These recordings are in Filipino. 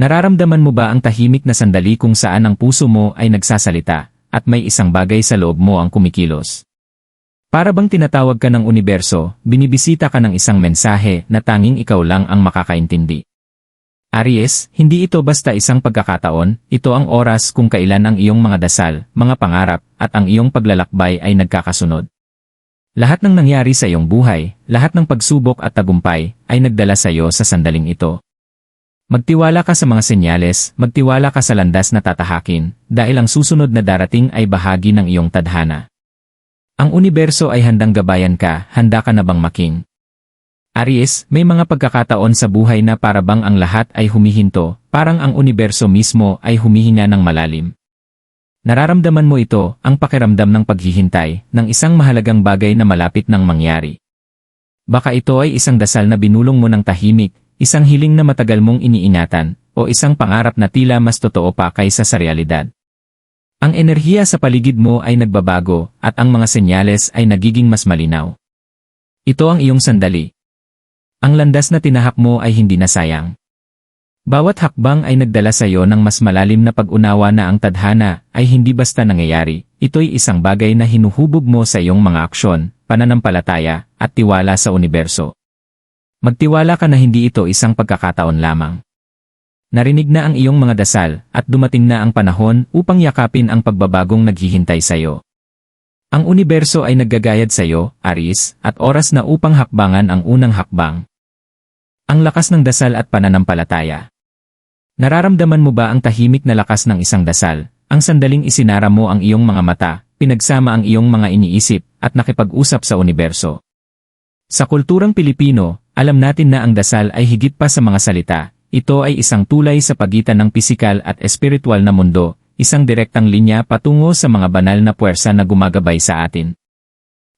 Nararamdaman mo ba ang tahimik na sandali kung saan ang puso mo ay nagsasalita at may isang bagay sa loob mo ang kumikilos? Para bang tinatawag ka ng universo, binibisita ka ng isang mensahe na tanging ikaw lang ang makakaintindi. Aries, hindi ito basta isang pagkakataon, ito ang oras kung kailan ang iyong mga dasal, mga pangarap, at ang iyong paglalakbay ay nagkakasunod. Lahat ng nangyari sa iyong buhay, lahat ng pagsubok at tagumpay, ay nagdala sa iyo sa sandaling ito. Magtiwala ka sa mga senyales, magtiwala ka sa landas na tatahakin, dahil ang susunod na darating ay bahagi ng iyong tadhana. Ang universo ay handang gabayan ka, handa ka na bang making? Aries, may mga pagkakataon sa buhay na para bang ang lahat ay humihinto, parang ang universo mismo ay humihinga ng malalim. Nararamdaman mo ito, ang pakiramdam ng paghihintay, ng isang mahalagang bagay na malapit ng mangyari. Baka ito ay isang dasal na binulong mo ng tahimik, isang hiling na matagal mong iniingatan, o isang pangarap na tila mas totoo pa kaysa sa realidad. Ang enerhiya sa paligid mo ay nagbabago at ang mga senyales ay nagiging mas malinaw. Ito ang iyong sandali. Ang landas na tinahak mo ay hindi nasayang. Bawat hakbang ay nagdala sa iyo ng mas malalim na pag-unawa na ang tadhana ay hindi basta nangyayari, ito'y isang bagay na hinuhubog mo sa iyong mga aksyon, pananampalataya, at tiwala sa universo. Magtiwala ka na hindi ito isang pagkakataon lamang. Narinig na ang iyong mga dasal at dumating na ang panahon upang yakapin ang pagbabagong naghihintay sa iyo. Ang universo ay naggagayad sa iyo, Aris, at oras na upang hakbangan ang unang hakbang. Ang lakas ng dasal at pananampalataya. Nararamdaman mo ba ang tahimik na lakas ng isang dasal, ang sandaling isinara mo ang iyong mga mata, pinagsama ang iyong mga iniisip, at nakipag-usap sa universo? Sa kulturang Pilipino, alam natin na ang dasal ay higit pa sa mga salita, ito ay isang tulay sa pagitan ng pisikal at espiritual na mundo, isang direktang linya patungo sa mga banal na puwersa na gumagabay sa atin.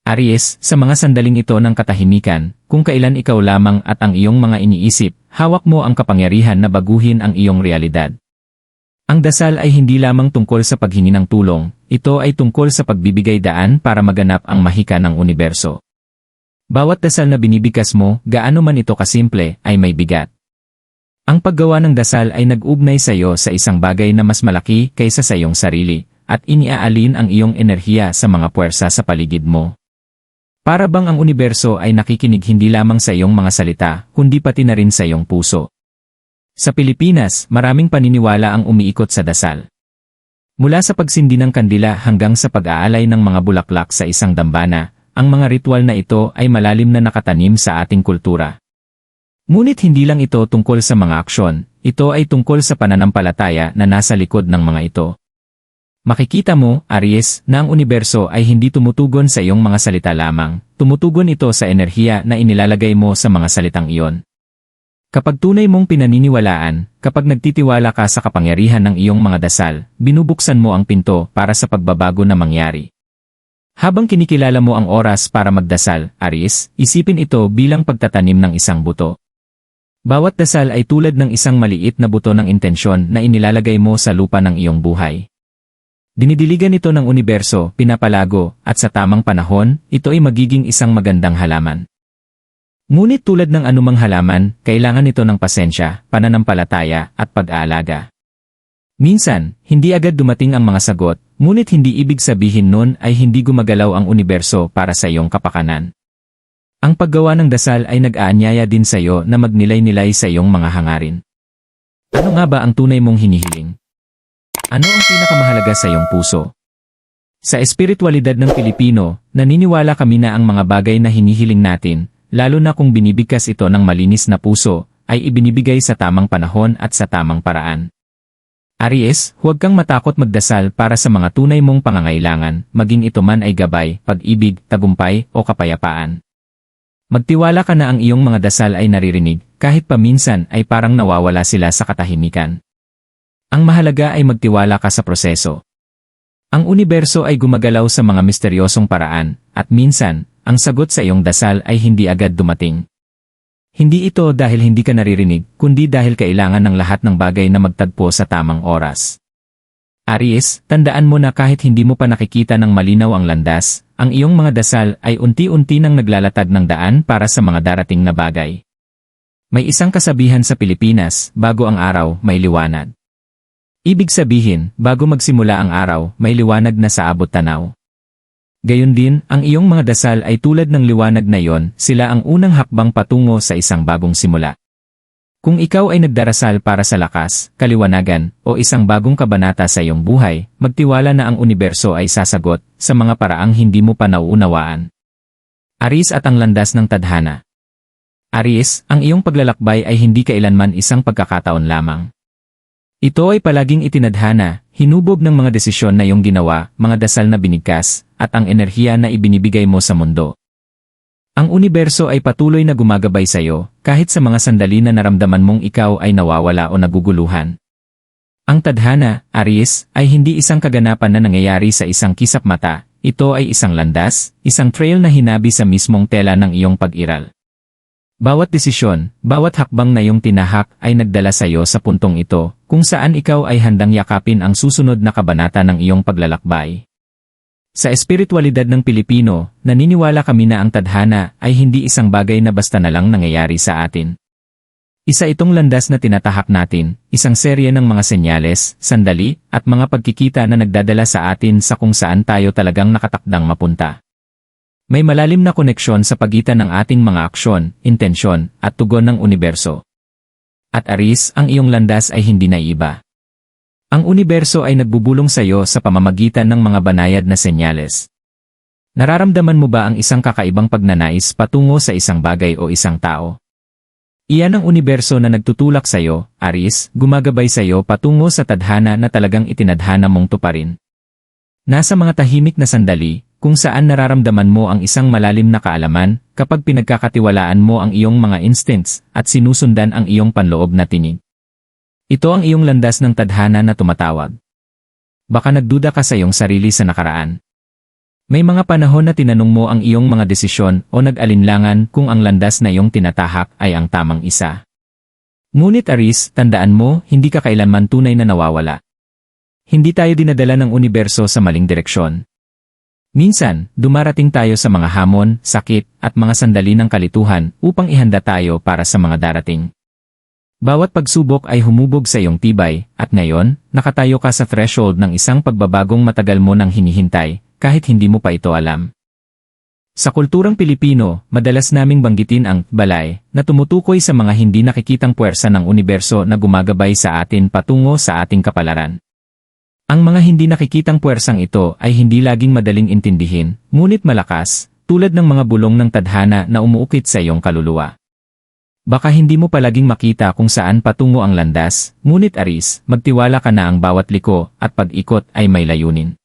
Aries, sa mga sandaling ito ng katahimikan, kung kailan ikaw lamang at ang iyong mga iniisip, hawak mo ang kapangyarihan na baguhin ang iyong realidad. Ang dasal ay hindi lamang tungkol sa paghingi ng tulong, ito ay tungkol sa pagbibigay daan para maganap ang mahika ng universo. Bawat dasal na binibigkas mo, gaano man ito kasimple, ay may bigat. Ang paggawa ng dasal ay nag-ugnay sa iyo sa isang bagay na mas malaki kaysa sa iyong sarili, at iniaalin ang iyong enerhiya sa mga puwersa sa paligid mo. Para bang ang universo ay nakikinig hindi lamang sa iyong mga salita, kundi pati na rin sa iyong puso. Sa Pilipinas, maraming paniniwala ang umiikot sa dasal. Mula sa pagsindi ng kandila hanggang sa pag-aalay ng mga bulaklak sa isang dambana, ang mga ritual na ito ay malalim na nakatanim sa ating kultura. Ngunit hindi lang ito tungkol sa mga aksyon, ito ay tungkol sa pananampalataya na nasa likod ng mga ito. Makikita mo, Aries, na ang universo ay hindi tumutugon sa iyong mga salita lamang, tumutugon ito sa enerhiya na inilalagay mo sa mga salitang iyon. Kapag tunay mong pinaniniwalaan, kapag nagtitiwala ka sa kapangyarihan ng iyong mga dasal, binubuksan mo ang pinto para sa pagbabago na mangyari. Habang kinikilala mo ang oras para magdasal, Aries, isipin ito bilang pagtatanim ng isang buto. Bawat dasal ay tulad ng isang maliit na buto ng intensyon na inilalagay mo sa lupa ng iyong buhay. Dinidiligan ito ng universo, pinapalago, at sa tamang panahon, ito ay magiging isang magandang halaman. Ngunit tulad ng anumang halaman, kailangan ito ng pasensya, pananampalataya, at pag-aalaga. Minsan, hindi agad dumating ang mga sagot, ngunit hindi ibig sabihin nun ay hindi gumagalaw ang universo para sa iyong kapakanan. Ang paggawa ng dasal ay nag-aanyaya din sa iyo na magnilay-nilay sa iyong mga hangarin. Ano nga ba ang tunay mong hinihiling? Ano ang pinakamahalaga sa iyong puso? Sa espiritualidad ng Pilipino, naniniwala kami na ang mga bagay na hinihiling natin, lalo na kung binibigkas ito ng malinis na puso, ay ibinibigay sa tamang panahon at sa tamang paraan. Aries, huwag kang matakot magdasal para sa mga tunay mong pangangailangan, maging ito man ay gabay, pag-ibig, tagumpay, o kapayapaan. Magtiwala ka na ang iyong mga dasal ay naririnig, kahit paminsan ay parang nawawala sila sa katahimikan. Ang mahalaga ay magtiwala ka sa proseso. Ang universo ay gumagalaw sa mga misteryosong paraan, at minsan, ang sagot sa iyong dasal ay hindi agad dumating. Hindi ito dahil hindi ka naririnig, kundi dahil kailangan ng lahat ng bagay na magtagpo sa tamang oras. Aries, tandaan mo na kahit hindi mo pa nakikita ng malinaw ang landas, ang iyong mga dasal ay unti-unti nang naglalatag ng daan para sa mga darating na bagay. May isang kasabihan sa Pilipinas, bago ang araw, may liwanag. Ibig sabihin, bago magsimula ang araw, may liwanag na sa abot tanaw. Gayon din, ang iyong mga dasal ay tulad ng liwanag na yon, sila ang unang hakbang patungo sa isang bagong simula. Kung ikaw ay nagdarasal para sa lakas, kaliwanagan, o isang bagong kabanata sa iyong buhay, magtiwala na ang universo ay sasagot sa mga paraang hindi mo pa nauunawaan. Aris at ang landas ng tadhana. Aries, ang iyong paglalakbay ay hindi kailanman isang pagkakataon lamang. Ito ay palaging itinadhana, hinubog ng mga desisyon na iyong ginawa, mga dasal na binigkas, at ang enerhiya na ibinibigay mo sa mundo. Ang universo ay patuloy na gumagabay sa iyo, kahit sa mga sandali na naramdaman mong ikaw ay nawawala o naguguluhan. Ang tadhana, Aries, ay hindi isang kaganapan na nangyayari sa isang kisap mata, ito ay isang landas, isang trail na hinabi sa mismong tela ng iyong pag-iral. Bawat desisyon, bawat hakbang na iyong tinahak ay nagdala sa iyo sa puntong ito, kung saan ikaw ay handang yakapin ang susunod na kabanata ng iyong paglalakbay. Sa espiritualidad ng Pilipino, naniniwala kami na ang tadhana ay hindi isang bagay na basta na lang nangyayari sa atin. Isa itong landas na tinatahak natin, isang serye ng mga senyales, sandali, at mga pagkikita na nagdadala sa atin sa kung saan tayo talagang nakatakdang mapunta. May malalim na koneksyon sa pagitan ng ating mga aksyon, intensyon, at tugon ng universo. At Aris, ang iyong landas ay hindi na iba. Ang universo ay nagbubulong sa iyo sa pamamagitan ng mga banayad na senyales. Nararamdaman mo ba ang isang kakaibang pagnanais patungo sa isang bagay o isang tao? Iyan ang universo na nagtutulak sa iyo, Aris, gumagabay sa iyo patungo sa tadhana na talagang itinadhana mong tuparin. Nasa mga tahimik na sandali, kung saan nararamdaman mo ang isang malalim na kaalaman kapag pinagkakatiwalaan mo ang iyong mga instincts at sinusundan ang iyong panloob na tinig. Ito ang iyong landas ng tadhana na tumatawag. Baka nagduda ka sa iyong sarili sa nakaraan. May mga panahon na tinanong mo ang iyong mga desisyon o nag-alinlangan kung ang landas na iyong tinatahak ay ang tamang isa. Ngunit Aris, tandaan mo, hindi ka kailanman tunay na nawawala. Hindi tayo dinadala ng universo sa maling direksyon. Minsan, dumarating tayo sa mga hamon, sakit, at mga sandali ng kalituhan upang ihanda tayo para sa mga darating. Bawat pagsubok ay humubog sa iyong tibay, at ngayon, nakatayo ka sa threshold ng isang pagbabagong matagal mo nang hinihintay, kahit hindi mo pa ito alam. Sa kulturang Pilipino, madalas naming banggitin ang balay na tumutukoy sa mga hindi nakikitang puwersa ng universo na gumagabay sa atin patungo sa ating kapalaran. Ang mga hindi nakikitang puwersang ito ay hindi laging madaling intindihin, ngunit malakas, tulad ng mga bulong ng tadhana na umuukit sa iyong kaluluwa. Baka hindi mo palaging makita kung saan patungo ang landas, ngunit aris, magtiwala ka na ang bawat liko at pag-ikot ay may layunin.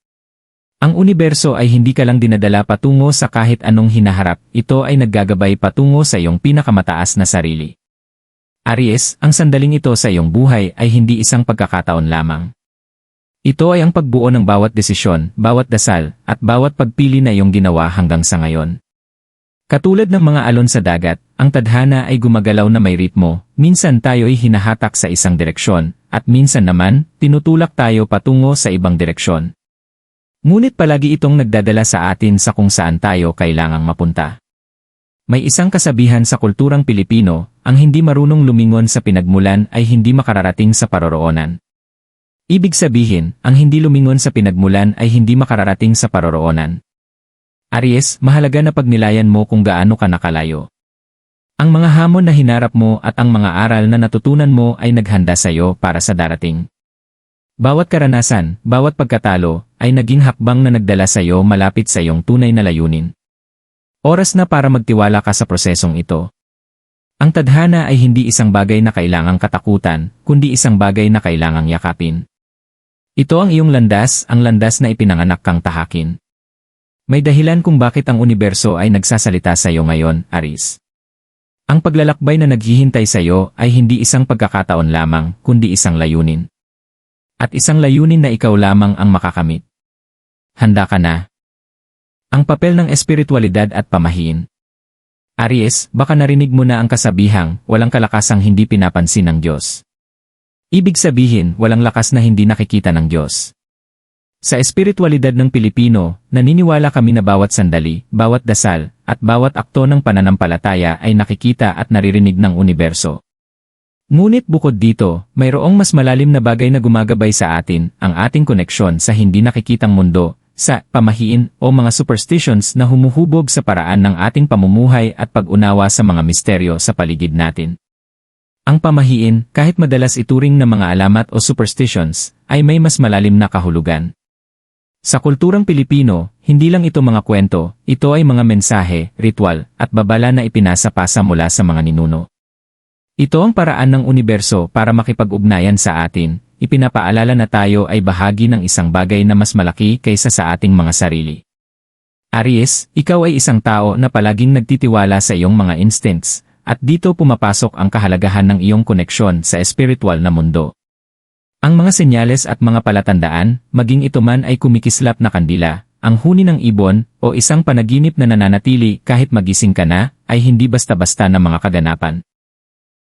Ang universo ay hindi ka lang dinadala patungo sa kahit anong hinaharap, ito ay naggagabay patungo sa iyong pinakamataas na sarili. Aries, ang sandaling ito sa iyong buhay ay hindi isang pagkakataon lamang. Ito ay ang pagbuo ng bawat desisyon, bawat dasal, at bawat pagpili na iyong ginawa hanggang sa ngayon. Katulad ng mga alon sa dagat, ang tadhana ay gumagalaw na may ritmo, minsan tayo ay hinahatak sa isang direksyon, at minsan naman, tinutulak tayo patungo sa ibang direksyon. Ngunit palagi itong nagdadala sa atin sa kung saan tayo kailangang mapunta. May isang kasabihan sa kulturang Pilipino, ang hindi marunong lumingon sa pinagmulan ay hindi makararating sa paroroonan. Ibig sabihin, ang hindi lumingon sa pinagmulan ay hindi makararating sa paroroonan. Aries, mahalaga na pagnilayan mo kung gaano ka nakalayo. Ang mga hamon na hinarap mo at ang mga aral na natutunan mo ay naghanda sa iyo para sa darating. Bawat karanasan, bawat pagkatalo, ay naging hakbang na nagdala sa iyo malapit sa iyong tunay na layunin. Oras na para magtiwala ka sa prosesong ito. Ang tadhana ay hindi isang bagay na kailangang katakutan, kundi isang bagay na kailangang yakapin. Ito ang iyong landas, ang landas na ipinanganak kang tahakin. May dahilan kung bakit ang universo ay nagsasalita sa iyo ngayon, Aris. Ang paglalakbay na naghihintay sa iyo ay hindi isang pagkakataon lamang, kundi isang layunin. At isang layunin na ikaw lamang ang makakamit. Handa ka na. Ang papel ng espiritualidad at pamahiin. Aries, baka narinig mo na ang kasabihang, walang kalakasang hindi pinapansin ng Diyos. Ibig sabihin, walang lakas na hindi nakikita ng Diyos. Sa espiritualidad ng Pilipino, naniniwala kami na bawat sandali, bawat dasal, at bawat akto ng pananampalataya ay nakikita at naririnig ng universo. Ngunit bukod dito, mayroong mas malalim na bagay na gumagabay sa atin, ang ating koneksyon sa hindi nakikitang mundo, sa pamahiin o mga superstitions na humuhubog sa paraan ng ating pamumuhay at pag-unawa sa mga misteryo sa paligid natin. Ang pamahiin, kahit madalas ituring na mga alamat o superstitions, ay may mas malalim na kahulugan. Sa kulturang Pilipino, hindi lang ito mga kwento, ito ay mga mensahe, ritual, at babala na ipinasa-pasa mula sa mga ninuno. Ito ang paraan ng universo para makipag-ugnayan sa atin, ipinapaalala na tayo ay bahagi ng isang bagay na mas malaki kaysa sa ating mga sarili. Aries, ikaw ay isang tao na palaging nagtitiwala sa iyong mga instincts, at dito pumapasok ang kahalagahan ng iyong koneksyon sa espiritual na mundo. Ang mga senyales at mga palatandaan, maging ito man ay kumikislap na kandila, ang huni ng ibon, o isang panaginip na nananatili kahit magising ka na, ay hindi basta-basta na mga kaganapan.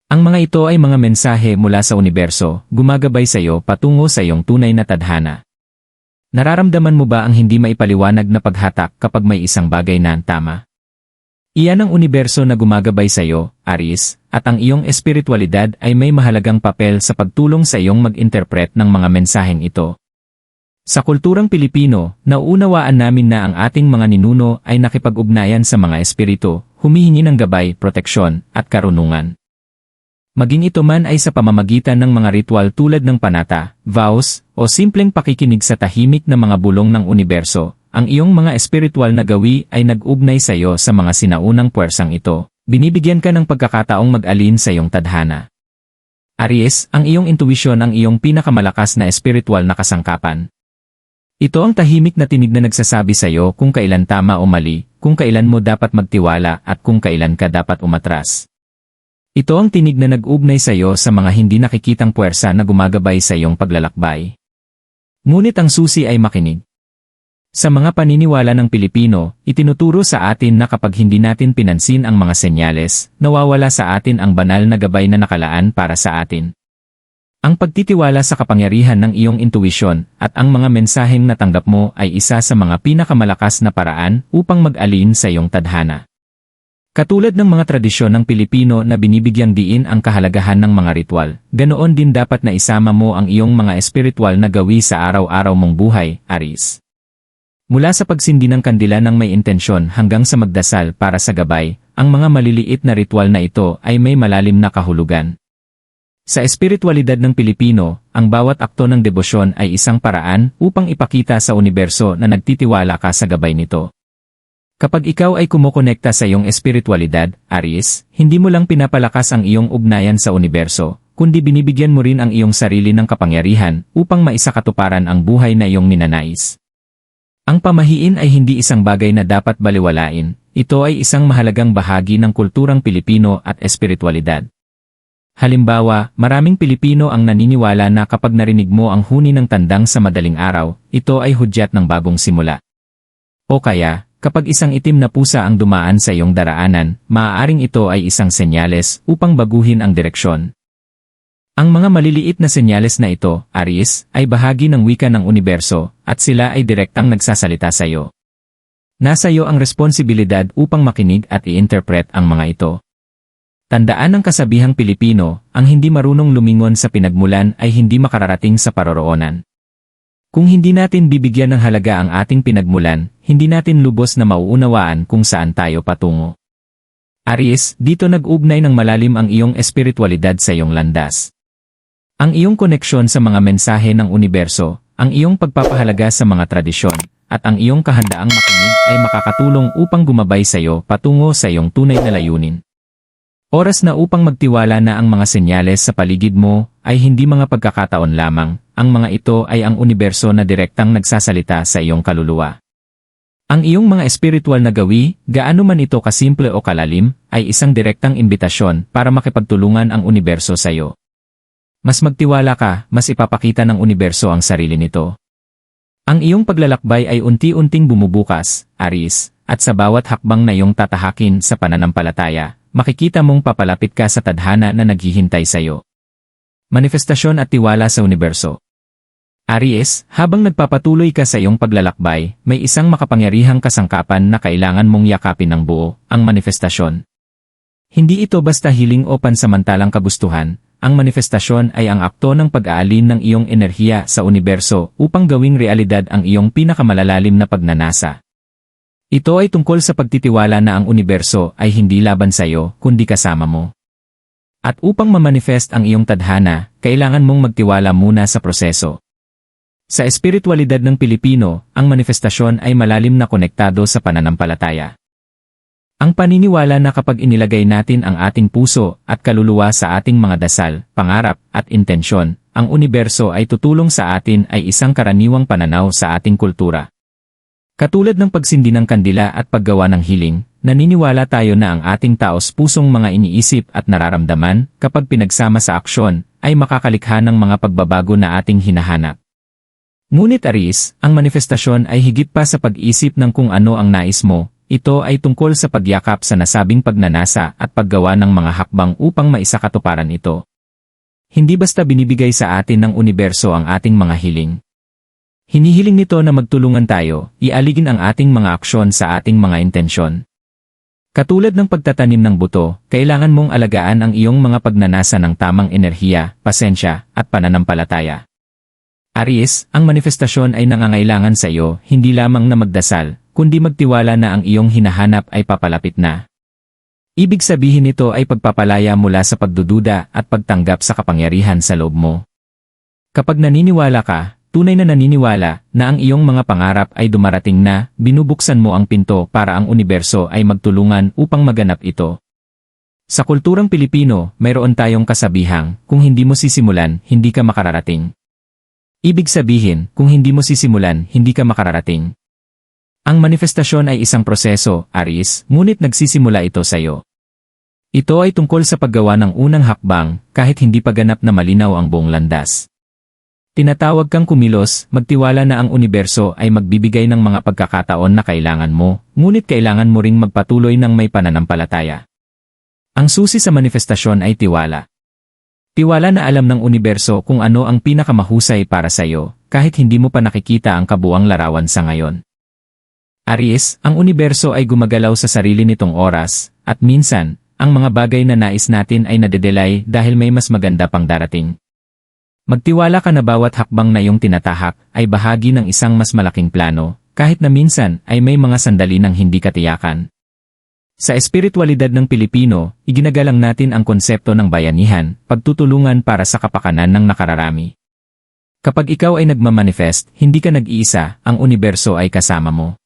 Ang mga ito ay mga mensahe mula sa universo, gumagabay sa iyo patungo sa iyong tunay na tadhana. Nararamdaman mo ba ang hindi maipaliwanag na paghatak kapag may isang bagay na tama? Iyan ang universo na gumagabay sa iyo, Aris, at ang iyong espiritualidad ay may mahalagang papel sa pagtulong sa iyong mag-interpret ng mga mensaheng ito. Sa kulturang Pilipino, nauunawaan namin na ang ating mga ninuno ay nakipag-ugnayan sa mga espiritu, humihingi ng gabay, proteksyon, at karunungan. Maging ito man ay sa pamamagitan ng mga ritual tulad ng panata, vows, o simpleng pakikinig sa tahimik na mga bulong ng universo, ang iyong mga espiritual na gawi ay nag-ugnay sa iyo sa mga sinaunang puwersang ito. Binibigyan ka ng pagkakataong mag-alin sa iyong tadhana. Aries, ang iyong intuisyon ang iyong pinakamalakas na espiritual na kasangkapan. Ito ang tahimik na tinig na nagsasabi sa iyo kung kailan tama o mali, kung kailan mo dapat magtiwala at kung kailan ka dapat umatras. Ito ang tinig na nag-ugnay sa iyo sa mga hindi nakikitang puwersa na gumagabay sa iyong paglalakbay. Ngunit ang susi ay makinig. Sa mga paniniwala ng Pilipino, itinuturo sa atin na kapag hindi natin pinansin ang mga senyales, nawawala sa atin ang banal na gabay na nakalaan para sa atin. Ang pagtitiwala sa kapangyarihan ng iyong intuisyon at ang mga mensaheng natanggap mo ay isa sa mga pinakamalakas na paraan upang mag-alin sa iyong tadhana. Katulad ng mga tradisyon ng Pilipino na binibigyang diin ang kahalagahan ng mga ritual, ganoon din dapat na isama mo ang iyong mga espiritual na gawi sa araw-araw mong buhay, Aris. Mula sa pagsindi ng kandila ng may intensyon hanggang sa magdasal para sa gabay, ang mga maliliit na ritual na ito ay may malalim na kahulugan. Sa espiritualidad ng Pilipino, ang bawat akto ng debosyon ay isang paraan upang ipakita sa universo na nagtitiwala ka sa gabay nito. Kapag ikaw ay kumukonekta sa iyong espiritualidad, Aries, hindi mo lang pinapalakas ang iyong ugnayan sa universo, kundi binibigyan mo rin ang iyong sarili ng kapangyarihan upang maisakatuparan ang buhay na iyong ninanais. Ang pamahiin ay hindi isang bagay na dapat baliwalain, ito ay isang mahalagang bahagi ng kulturang Pilipino at espiritualidad. Halimbawa, maraming Pilipino ang naniniwala na kapag narinig mo ang huni ng tandang sa madaling araw, ito ay hudyat ng bagong simula. O kaya, kapag isang itim na pusa ang dumaan sa iyong daraanan, maaaring ito ay isang senyales upang baguhin ang direksyon. Ang mga maliliit na senyales na ito, Aries, ay bahagi ng wika ng universo, at sila ay direktang nagsasalita sa iyo. Nasa iyo ang responsibilidad upang makinig at i-interpret ang mga ito. Tandaan ng kasabihang Pilipino, ang hindi marunong lumingon sa pinagmulan ay hindi makararating sa paroroonan. Kung hindi natin bibigyan ng halaga ang ating pinagmulan, hindi natin lubos na mauunawaan kung saan tayo patungo. Aries, dito nag-ugnay ng malalim ang iyong espiritualidad sa iyong landas. Ang iyong koneksyon sa mga mensahe ng universo, ang iyong pagpapahalaga sa mga tradisyon, at ang iyong kahandaang makinig ay makakatulong upang gumabay sa iyo patungo sa iyong tunay na layunin. Oras na upang magtiwala na ang mga senyales sa paligid mo ay hindi mga pagkakataon lamang, ang mga ito ay ang universo na direktang nagsasalita sa iyong kaluluwa. Ang iyong mga espiritual na gawi, gaano man ito kasimple o kalalim, ay isang direktang imbitasyon para makipagtulungan ang universo sa iyo. Mas magtiwala ka, mas ipapakita ng universo ang sarili nito. Ang iyong paglalakbay ay unti-unting bumubukas, Aris, at sa bawat hakbang na iyong tatahakin sa pananampalataya, makikita mong papalapit ka sa tadhana na naghihintay sa iyo. Manifestasyon at tiwala sa universo. Aries, habang nagpapatuloy ka sa iyong paglalakbay, may isang makapangyarihang kasangkapan na kailangan mong yakapin ng buo, ang manifestasyon. Hindi ito basta hiling o pansamantalang kagustuhan, ang manifestasyon ay ang akto ng pag-aalin ng iyong enerhiya sa universo upang gawing realidad ang iyong pinakamalalalim na pagnanasa. Ito ay tungkol sa pagtitiwala na ang universo ay hindi laban sa iyo, kundi kasama mo. At upang mamanifest ang iyong tadhana, kailangan mong magtiwala muna sa proseso. Sa espiritualidad ng Pilipino, ang manifestasyon ay malalim na konektado sa pananampalataya. Ang paniniwala na kapag inilagay natin ang ating puso at kaluluwa sa ating mga dasal, pangarap, at intensyon, ang universo ay tutulong sa atin ay isang karaniwang pananaw sa ating kultura. Katulad ng pagsindi ng kandila at paggawa ng hiling, naniniwala tayo na ang ating taos pusong mga iniisip at nararamdaman, kapag pinagsama sa aksyon, ay makakalikha ng mga pagbabago na ating hinahanap. Ngunit Aris, ang manifestasyon ay higit pa sa pag-isip ng kung ano ang nais mo, ito ay tungkol sa pagyakap sa nasabing pagnanasa at paggawa ng mga hakbang upang maisakatuparan ito. Hindi basta binibigay sa atin ng universo ang ating mga hiling. Hinihiling nito na magtulungan tayo, ialigin ang ating mga aksyon sa ating mga intensyon. Katulad ng pagtatanim ng buto, kailangan mong alagaan ang iyong mga pagnanasa ng tamang enerhiya, pasensya, at pananampalataya. Aries, ang manifestasyon ay nangangailangan sa iyo hindi lamang na magdasal, kundi magtiwala na ang iyong hinahanap ay papalapit na. Ibig sabihin nito ay pagpapalaya mula sa pagdududa at pagtanggap sa kapangyarihan sa loob mo. Kapag naniniwala ka, tunay na naniniwala na ang iyong mga pangarap ay dumarating na, binubuksan mo ang pinto para ang universo ay magtulungan upang maganap ito. Sa kulturang Pilipino, mayroon tayong kasabihang, kung hindi mo sisimulan, hindi ka makararating. Ibig sabihin, kung hindi mo sisimulan, hindi ka makararating. Ang manifestasyon ay isang proseso, Aris, ngunit nagsisimula ito sa iyo. Ito ay tungkol sa paggawa ng unang hakbang, kahit hindi pa ganap na malinaw ang buong landas. Tinatawag kang kumilos, magtiwala na ang universo ay magbibigay ng mga pagkakataon na kailangan mo, ngunit kailangan mo ring magpatuloy ng may pananampalataya. Ang susi sa manifestasyon ay tiwala. Tiwala na alam ng universo kung ano ang pinakamahusay para sa iyo, kahit hindi mo pa nakikita ang kabuang larawan sa ngayon. Aries, ang universo ay gumagalaw sa sarili nitong oras, at minsan, ang mga bagay na nais natin ay nadedelay dahil may mas maganda pang darating. Magtiwala ka na bawat hakbang na iyong tinatahak ay bahagi ng isang mas malaking plano, kahit na minsan ay may mga sandali ng hindi katiyakan. Sa espiritualidad ng Pilipino, iginagalang natin ang konsepto ng bayanihan, pagtutulungan para sa kapakanan ng nakararami. Kapag ikaw ay nagmamanifest, hindi ka nag-iisa, ang universo ay kasama mo.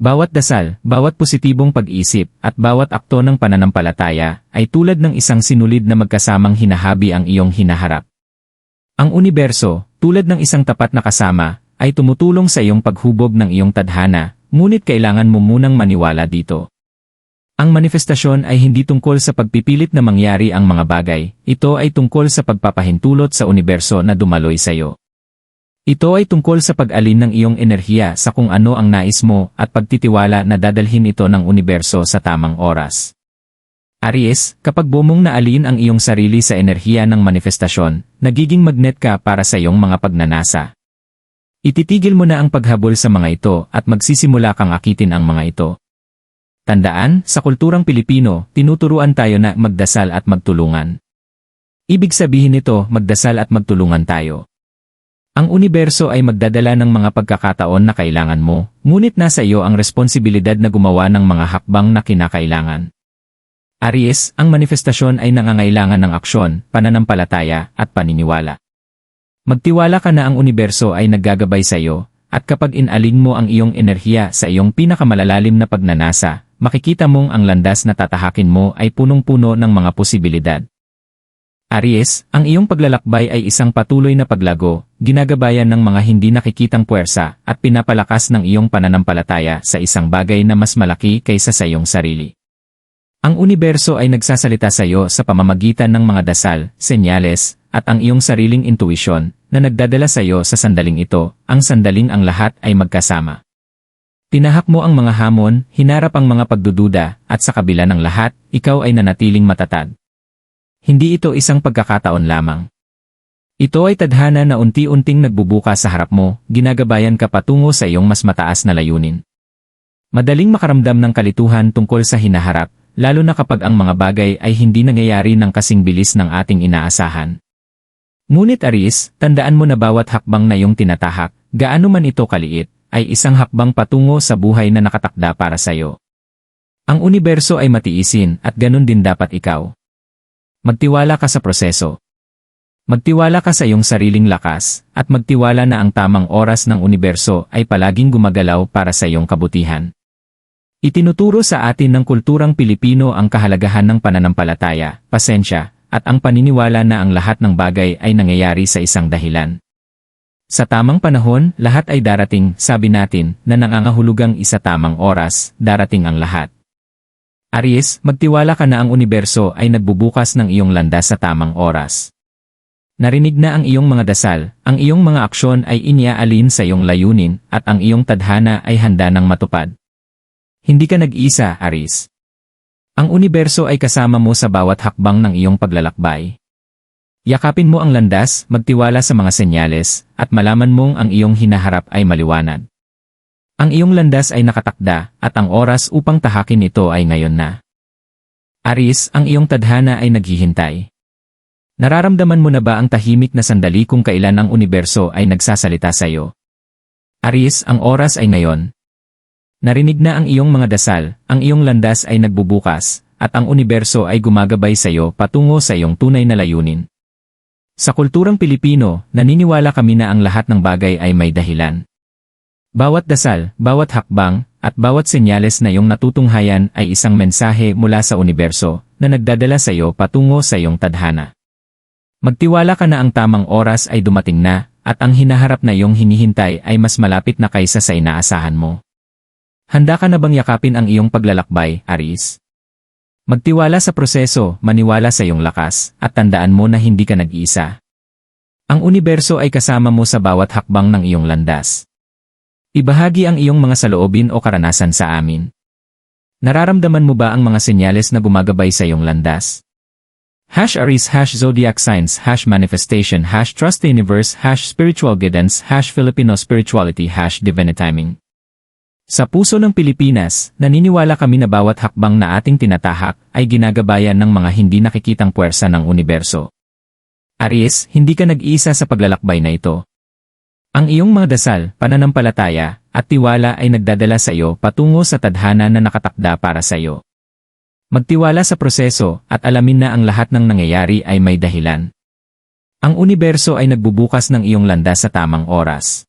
Bawat dasal, bawat positibong pag-isip, at bawat akto ng pananampalataya, ay tulad ng isang sinulid na magkasamang hinahabi ang iyong hinaharap. Ang universo, tulad ng isang tapat na kasama, ay tumutulong sa iyong paghubog ng iyong tadhana, ngunit kailangan mo munang maniwala dito. Ang manifestasyon ay hindi tungkol sa pagpipilit na mangyari ang mga bagay, ito ay tungkol sa pagpapahintulot sa universo na dumaloy sa iyo. Ito ay tungkol sa pag-alin ng iyong enerhiya sa kung ano ang nais mo at pagtitiwala na dadalhin ito ng universo sa tamang oras. Aries, kapag bumong naalin ang iyong sarili sa enerhiya ng manifestasyon, nagiging magnet ka para sa iyong mga pagnanasa. Ititigil mo na ang paghabol sa mga ito at magsisimula kang akitin ang mga ito. Tandaan, sa kulturang Pilipino, tinuturuan tayo na magdasal at magtulungan. Ibig sabihin nito, magdasal at magtulungan tayo. Ang universo ay magdadala ng mga pagkakataon na kailangan mo, ngunit nasa iyo ang responsibilidad na gumawa ng mga hakbang na kinakailangan. Aries, ang manifestasyon ay nangangailangan ng aksyon, pananampalataya, at paniniwala. Magtiwala ka na ang universo ay naggagabay sa iyo, at kapag inaling mo ang iyong enerhiya sa iyong pinakamalalalim na pagnanasa, makikita mong ang landas na tatahakin mo ay punong-puno ng mga posibilidad. Aries, ang iyong paglalakbay ay isang patuloy na paglago, ginagabayan ng mga hindi nakikitang puwersa at pinapalakas ng iyong pananampalataya sa isang bagay na mas malaki kaysa sa iyong sarili. Ang universo ay nagsasalita sa iyo sa pamamagitan ng mga dasal, senyales, at ang iyong sariling intuisyon na nagdadala sa iyo sa sandaling ito, ang sandaling ang lahat ay magkasama. Tinahak mo ang mga hamon, hinarap ang mga pagdududa, at sa kabila ng lahat, ikaw ay nanatiling matatag. Hindi ito isang pagkakataon lamang. Ito ay tadhana na unti-unting nagbubuka sa harap mo, ginagabayan ka patungo sa iyong mas mataas na layunin. Madaling makaramdam ng kalituhan tungkol sa hinaharap, lalo na kapag ang mga bagay ay hindi nangyayari ng kasing bilis ng ating inaasahan. Ngunit Aris, tandaan mo na bawat hakbang na iyong tinatahak, gaano man ito kaliit, ay isang hakbang patungo sa buhay na nakatakda para sa iyo. Ang universo ay matiisin at ganun din dapat ikaw. Magtiwala ka sa proseso. Magtiwala ka sa iyong sariling lakas, at magtiwala na ang tamang oras ng universo ay palaging gumagalaw para sa iyong kabutihan. Itinuturo sa atin ng kulturang Pilipino ang kahalagahan ng pananampalataya, pasensya, at ang paniniwala na ang lahat ng bagay ay nangyayari sa isang dahilan. Sa tamang panahon, lahat ay darating, sabi natin, na nangangahulugang isa tamang oras, darating ang lahat. Aries, magtiwala ka na ang universo ay nagbubukas ng iyong landas sa tamang oras. Narinig na ang iyong mga dasal, ang iyong mga aksyon ay iniaalin sa iyong layunin, at ang iyong tadhana ay handa ng matupad. Hindi ka nag-isa, Aris. Ang universo ay kasama mo sa bawat hakbang ng iyong paglalakbay. Yakapin mo ang landas, magtiwala sa mga senyales, at malaman mong ang iyong hinaharap ay maliwanag. Ang iyong landas ay nakatakda, at ang oras upang tahakin ito ay ngayon na. Aris, ang iyong tadhana ay naghihintay. Nararamdaman mo na ba ang tahimik na sandali kung kailan ang universo ay nagsasalita sa iyo? Aris, ang oras ay ngayon. Narinig na ang iyong mga dasal, ang iyong landas ay nagbubukas, at ang universo ay gumagabay sa iyo patungo sa iyong tunay na layunin. Sa kulturang Pilipino, naniniwala kami na ang lahat ng bagay ay may dahilan. Bawat dasal, bawat hakbang, at bawat senyales na iyong natutunghayan ay isang mensahe mula sa universo na nagdadala sa iyo patungo sa iyong tadhana. Magtiwala ka na ang tamang oras ay dumating na, at ang hinaharap na iyong hinihintay ay mas malapit na kaysa sa inaasahan mo. Handa ka na bang yakapin ang iyong paglalakbay, Aris? Magtiwala sa proseso, maniwala sa iyong lakas, at tandaan mo na hindi ka nag-iisa. Ang universo ay kasama mo sa bawat hakbang ng iyong landas. Ibahagi ang iyong mga saloobin o karanasan sa amin. Nararamdaman mo ba ang mga senyales na gumagabay sa iyong landas? Hash Aries Hash Zodiac Signs Hash Manifestation Hash Trust the Universe Hash Spiritual Guidance Hash Filipino Spirituality Hash Divine Timing Sa puso ng Pilipinas, naniniwala kami na bawat hakbang na ating tinatahak ay ginagabayan ng mga hindi nakikitang puwersa ng universo. Aries, hindi ka nag-iisa sa paglalakbay na ito. Ang iyong mga dasal, pananampalataya, at tiwala ay nagdadala sa iyo patungo sa tadhana na nakatakda para sa iyo. Magtiwala sa proseso at alamin na ang lahat ng nangyayari ay may dahilan. Ang universo ay nagbubukas ng iyong landas sa tamang oras.